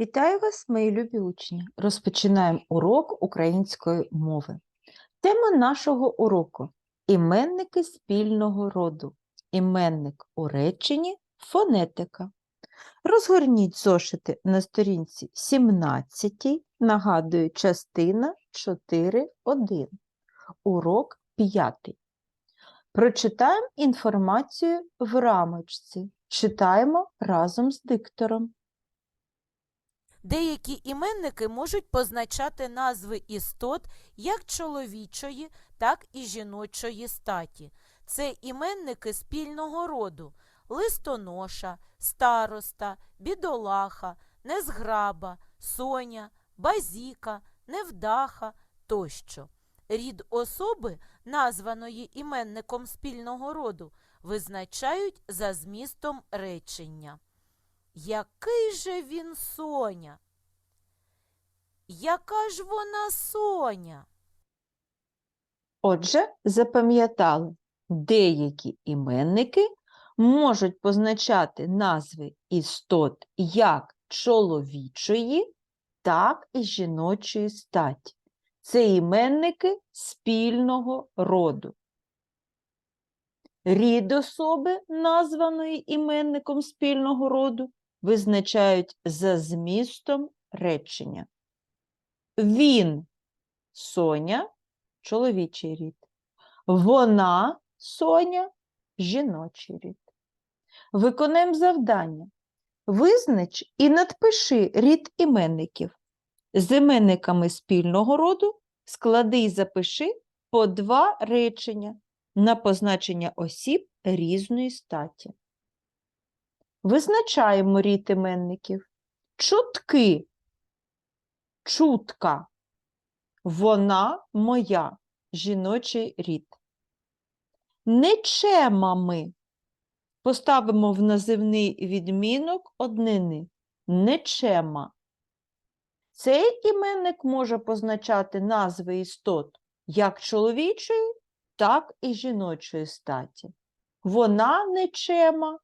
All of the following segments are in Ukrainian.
Вітаю вас, мої любі учні! Розпочинаємо урок української мови. Тема нашого уроку іменники спільного роду. Іменник у реченні фонетика. Розгорніть зошити на сторінці 17, нагадую, частина 4.1. Урок 5. Прочитаємо інформацію в рамочці. Читаємо разом з диктором. Деякі іменники можуть позначати назви істот як чоловічої, так і жіночої статі. Це іменники спільного роду листоноша, староста, бідолаха, незграба, соня, базіка, невдаха тощо. Рід особи, названої іменником спільного роду, визначають за змістом речення. Який же він Соня? Яка ж вона Соня? Отже, запам'ятали, деякі іменники можуть позначати назви істот як чоловічої, так і жіночої статі. Це іменники спільного роду. Рід особи, названої іменником спільного роду, визначають за змістом речення. Він Соня чоловічий рід. Вона Соня жіночий рід. Виконаємо завдання. Визнач і надпиши рід іменників. З іменниками спільного роду склади і запиши по два речення на позначення осіб різної статі. Визначаємо рід іменників. Чутки. Чутка. Вона моя. Жіночий рід. Нечемами. Поставимо в називний відмінок однини. Нечема. Цей іменник може позначати назви істот як чоловічої, так і жіночої статі. Вона нечема,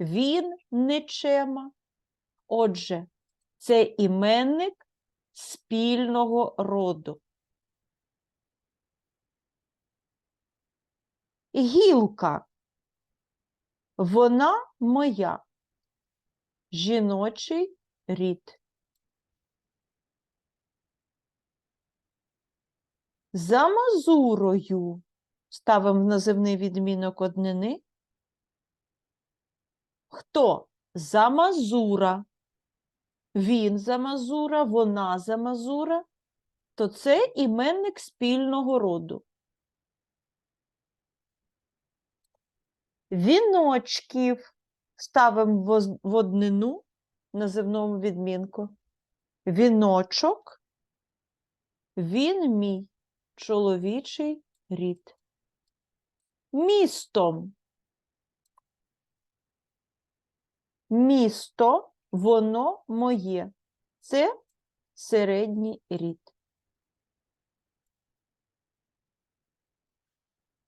він нечема. Отже, це іменник спільного роду. Гілка. Вона моя. Жіночий рід. За мазурою ставимо називний відмінок однини. Хто? За мазура. Він за мазура, вона за мазура, то це іменник спільного роду. Віночків ставимо в однину називному відмінку. Віночок, він мій чоловічий рід. Містом. Місто, воно моє. Це середній рід.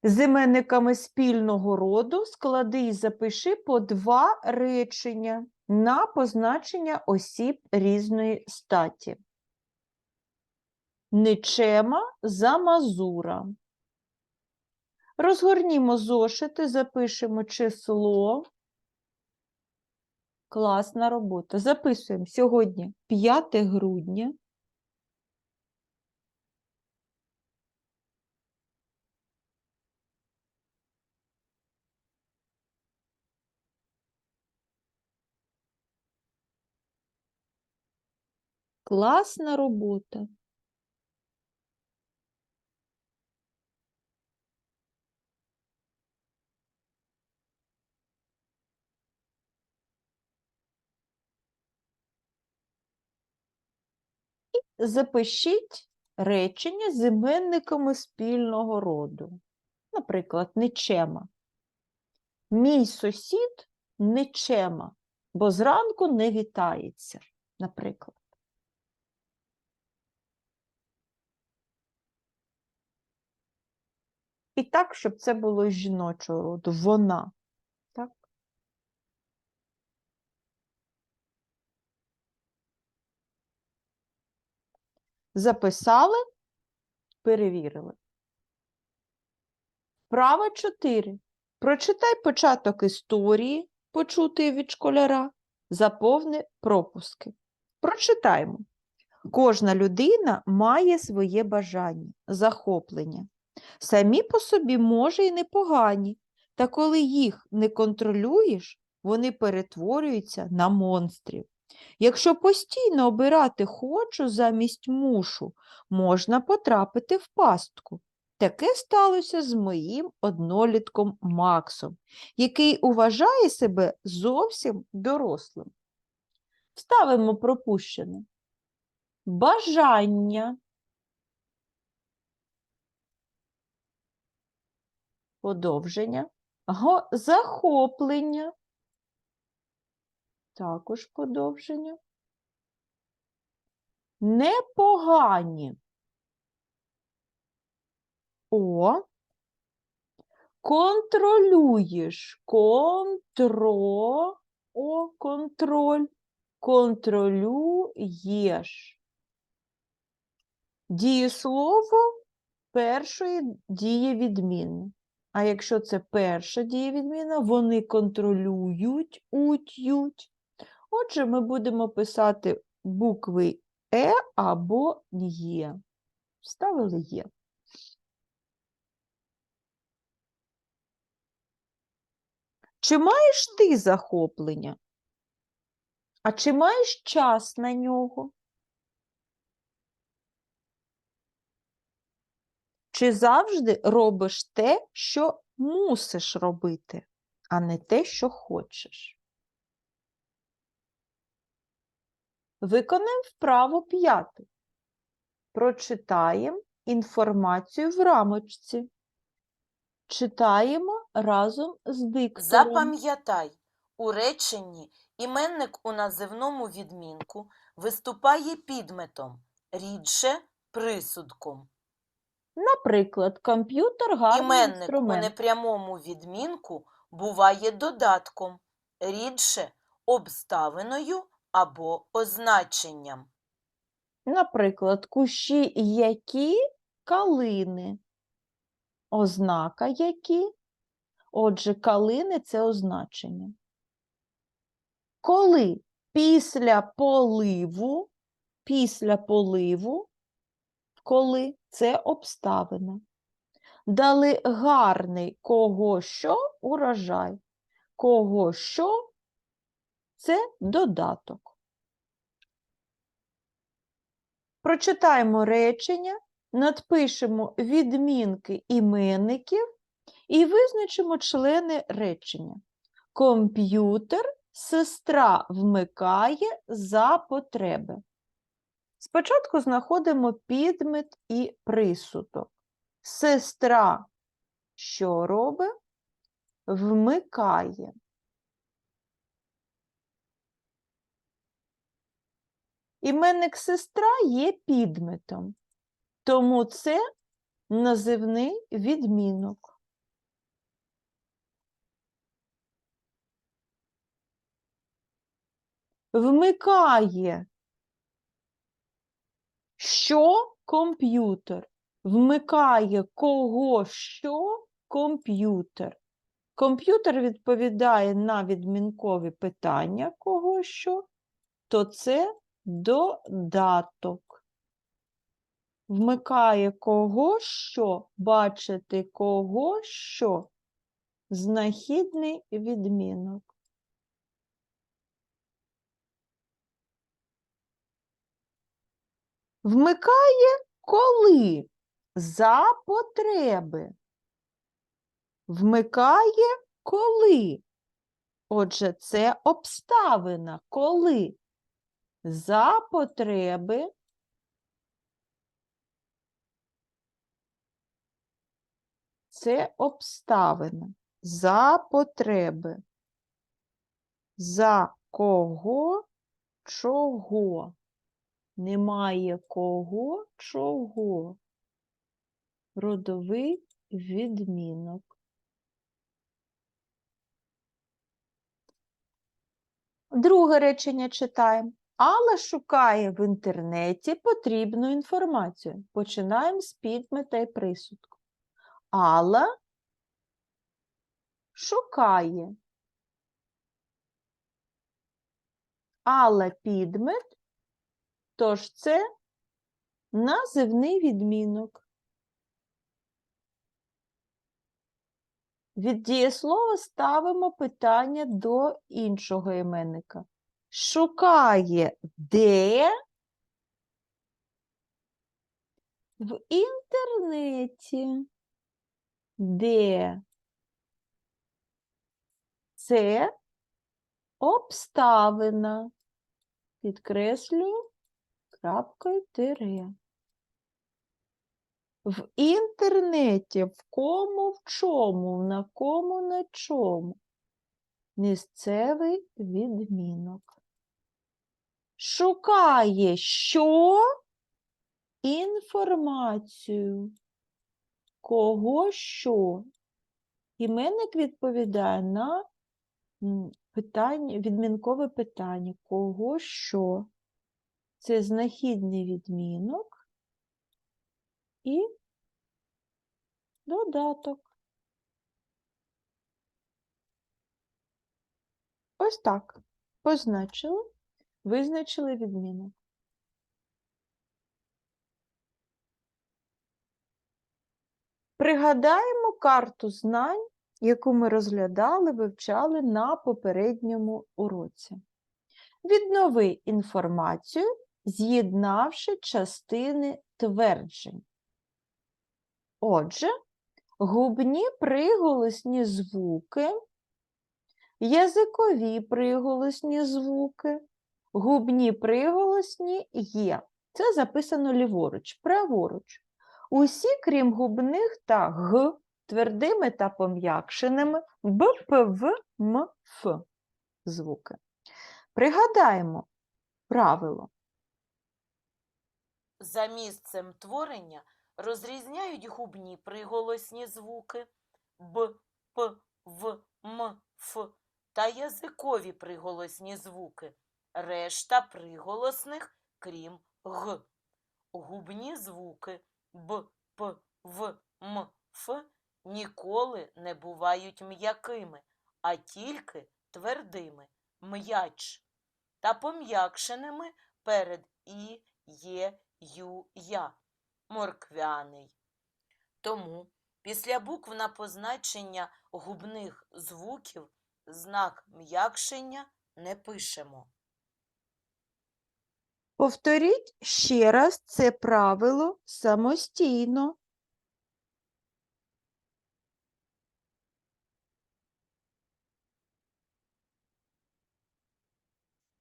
З іменниками спільного роду склади і запиши по два речення на позначення осіб різної статі. Нечема за мазура. Розгорнімо зошити, запишемо число. Класна робота. Записуємо сьогодні 5 грудня. Класна робота. Запишіть речення з іменниками спільного роду. Наприклад, нечема. Мій сусід нечема, бо зранку не вітається, наприклад. І так, щоб це було жіночого роду. Вона. Так? Записали, перевірили. Право 4. Прочитай початок історії, почутої від школяра, заповни пропуски. Прочитаємо. Кожна людина має своє бажання, захоплення. Самі по собі, може, і непогані, та коли їх не контролюєш, вони перетворюються на монстрів. Якщо постійно обирати хочу замість мушу, можна потрапити в пастку. Таке сталося з моїм однолітком Максом, який вважає себе зовсім дорослим. Ставимо пропущене. Бажання. Подовження. Захоплення. Також подовження. Непогані. О. Контролюєш. Контро. О, контроль. Контролюєш. Дієслово першої дієвідміни. А якщо це перша дієвідміна, вони контролюють, уть, ють. Отже, ми будемо писати букви Е або Є. Вставили Є. Чи маєш ти захоплення? А чи маєш час на нього? Чи завжди робиш те, що мусиш робити, а не те, що хочеш? Виконаємо вправо п'яте. Прочитаємо інформацію в рамочці. Читаємо разом з диктором. Запам'ятай, у реченні іменник у називному відмінку виступає підметом, рідше присудком. Наприклад, комп'ютер гарний Іменник у непрямому відмінку буває додатком, рідше обставиною або означенням. Наприклад, кущі які калини. Ознака які. Отже, калини це означення. Коли після поливу, після поливу, коли це обставина. Дали гарний кого що урожай. Кого що це додаток. Прочитаємо речення, надпишемо відмінки іменників і визначимо члени речення. Комп'ютер сестра вмикає за потреби. Спочатку знаходимо підмет і присудок. Сестра що робить? Вмикає. Іменник сестра є підметом, тому це називний відмінок. Вмикає. Що комп'ютер? Вмикає кого що комп'ютер. Комп'ютер відповідає на відмінкові питання кого що, то це додаток. Вмикає кого що, бачити кого що. Знахідний відмінок. Вмикає коли? За потреби. Вмикає коли? Отже, це обставина. Коли? За потреби. Це обставина. За потреби. За кого, чого. Немає кого, чого. Родовий відмінок. Друге речення читаємо. Алла шукає в інтернеті потрібну інформацію. Починаємо з підмета і присудку. Алла шукає. Алла підмет, тож це називний відмінок. Від дієслова ставимо питання до іншого іменника. Шукає де в інтернеті. Де це обставина. Підкреслюю крапкою тире. В інтернеті, в кому, в чому, на кому, на чому. Місцевий відмінок. Шукає що? Інформацію. Кого що? Іменник відповідає на питання, відмінкове питання. Кого що? Це знахідний відмінок і додаток. Ось так. Позначили, визначили відмінок. Пригадаємо карту знань, яку ми розглядали, вивчали на попередньому уроці. Віднови інформацію, з'єднавши частини тверджень. Отже, губні приголосні звуки, язикові приголосні звуки, губні приголосні є. Це записано ліворуч, праворуч. Усі, крім губних та г, твердими та пом'якшеними, б, п, в, м, ф звуки. Пригадаємо правило. За місцем творення розрізняють губні приголосні звуки б, п, в, м, ф та язикові приголосні звуки, решта приголосних, крім г. Губні звуки б, п, в, м, ф ніколи не бувають м'якими, а тільки твердими м'яч та пом'якшеними перед і, є, ю, я морквяний. Тому після букв на позначення губних звуків знак м'якшення не пишемо. Повторіть ще раз це правило самостійно.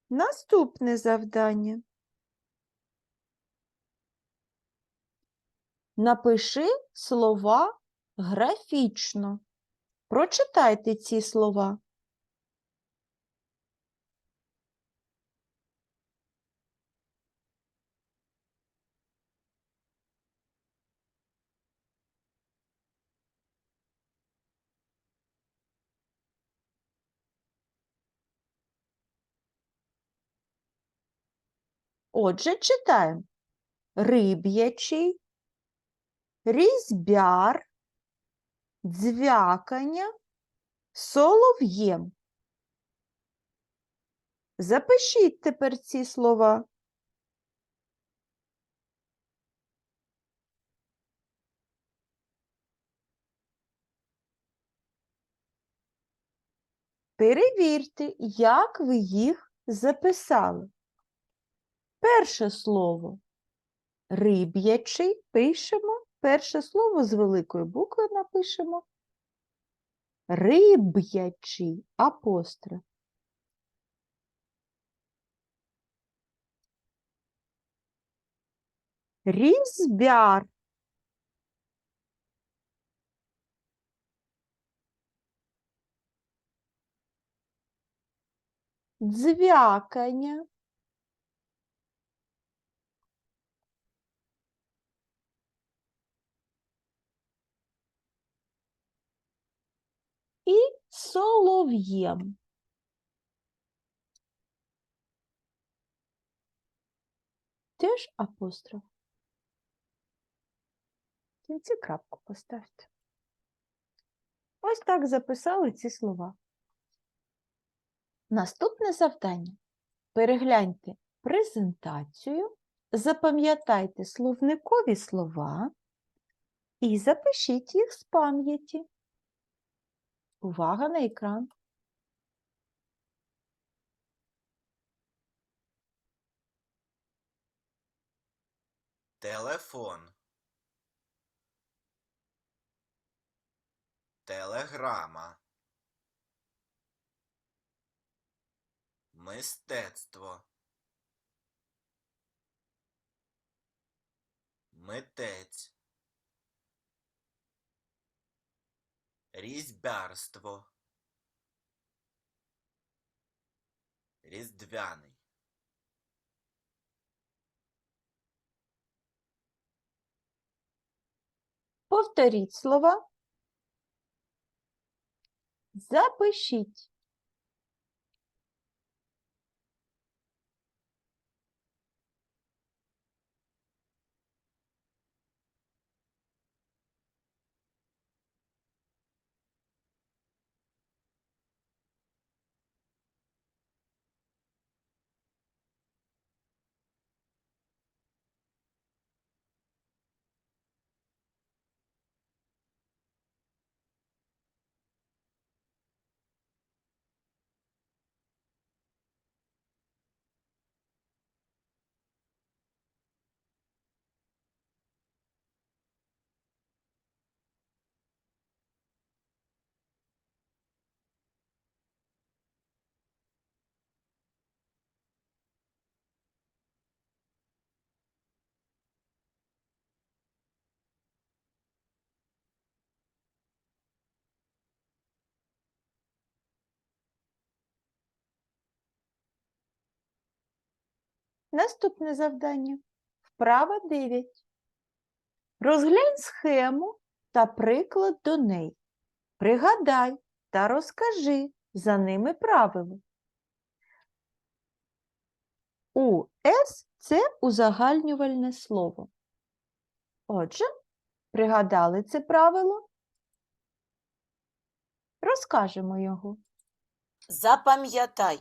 Наступне завдання. Напиши слова графічно. Прочитайте ці слова. Отже, читаємо. Риб'ячий, різьбяр, дзвякання, солов'єм. Запишіть тепер ці слова. Перевірте, як ви їх записали. Перше слово риб'ячий пишемо. Перше слово з великої букви напишемо. Риб'ячий апостроф. Різьбяр. Дзвякання. І солов'єм. теж апостроф. В кінці крапку поставте. Ось так записали ці слова. Наступне завдання. Перегляньте презентацію, запам'ятайте словникові слова і запишіть їх з пам'яті. Увага на екран. Телефон. Телеграма. Мистецтво. Митець. Різьбярство. Різдвяний. Повторіть слова. Запишіть. Наступне завдання. Вправа 9. Розглянь схему та приклад до неї. Пригадай та розкажи за ними правила. У С це узагальнювальне слово. Отже, пригадали це правило? Розкажемо його. Запам'ятай,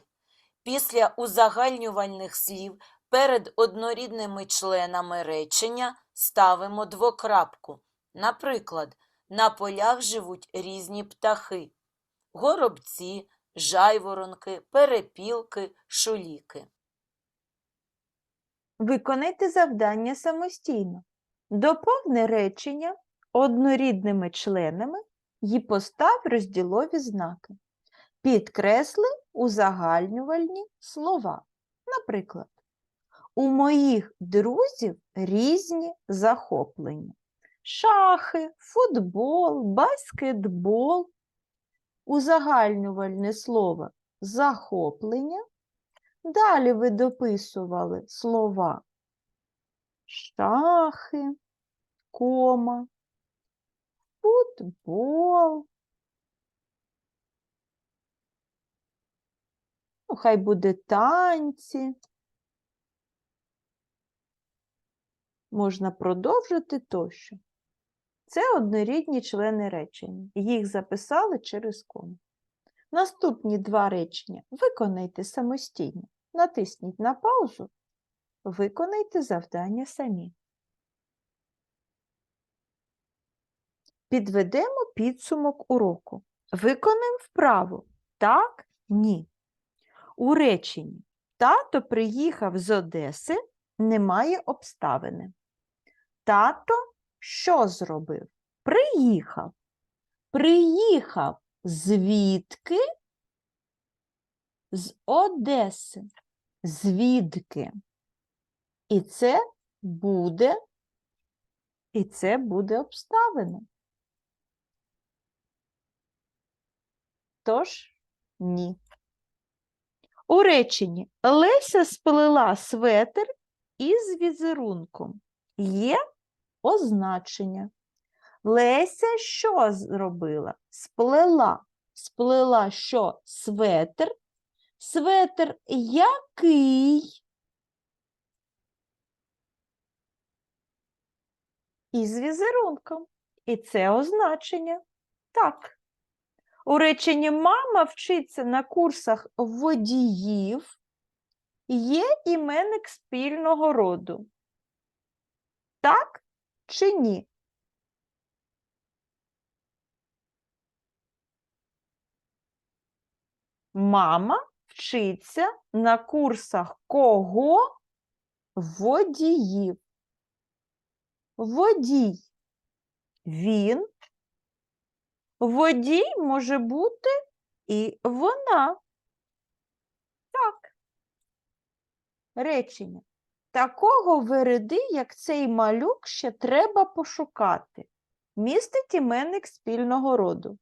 після узагальнювальних слів перед однорідними членами речення ставимо двокрапку. Наприклад, на полях живуть різні птахи – горобці, жайворонки, перепілки, шуліки. Виконайте завдання самостійно. Доповни речення однорідними членами і постав розділові знаки. Підкресли узагальнювальні слова. Наприклад, у моїх друзів різні захоплення. Шахи, футбол, баскетбол. Узагальнювальне слово захоплення Далі ви дописували слова шахи, кома, футбол. Ну, хай буде танці. Можна продовжити тощо. Це однорідні члени речення. Їх записали через кому. Наступні два речення виконайте самостійно. Натисніть на паузу, виконайте завдання самі. Підведемо підсумок уроку. Виконаємо вправу. Так, ні. У реченні тато приїхав з Одеси, немає обставини. Тато що зробив? Приїхав. Приїхав звідки? З Одеси. Звідки? І це буде, і це буде обставина. Тож ні. У реченні Леся сплела светр із візерунком. Є означення. Леся що зробила? Сплела. Сплела що? Светр. Светр який? із візерунком. І це означення. Так. У реченні мама вчиться на курсах водіїв. Є іменник спільного роду. Так чи ні? Мама вчиться на курсах кого? Водіїв. Водій. Він. Водій може бути і вона. Так. Речення. Такого вереди, як цей малюк, ще треба пошукати. Містить іменник спільного роду.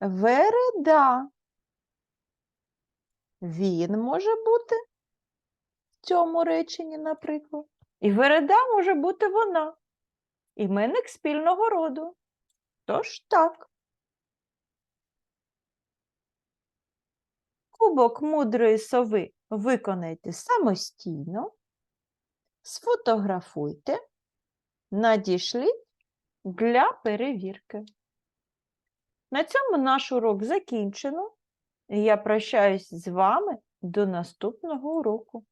Вереда. Він може бути в цьому реченні, наприклад. І вереда може бути вона. Іменник спільного роду. Тож так. Кубок мудрої сови виконайте самостійно, сфотографуйте, надішліть для перевірки. На цьому наш урок закінчено. Я прощаюсь з вами до наступного уроку.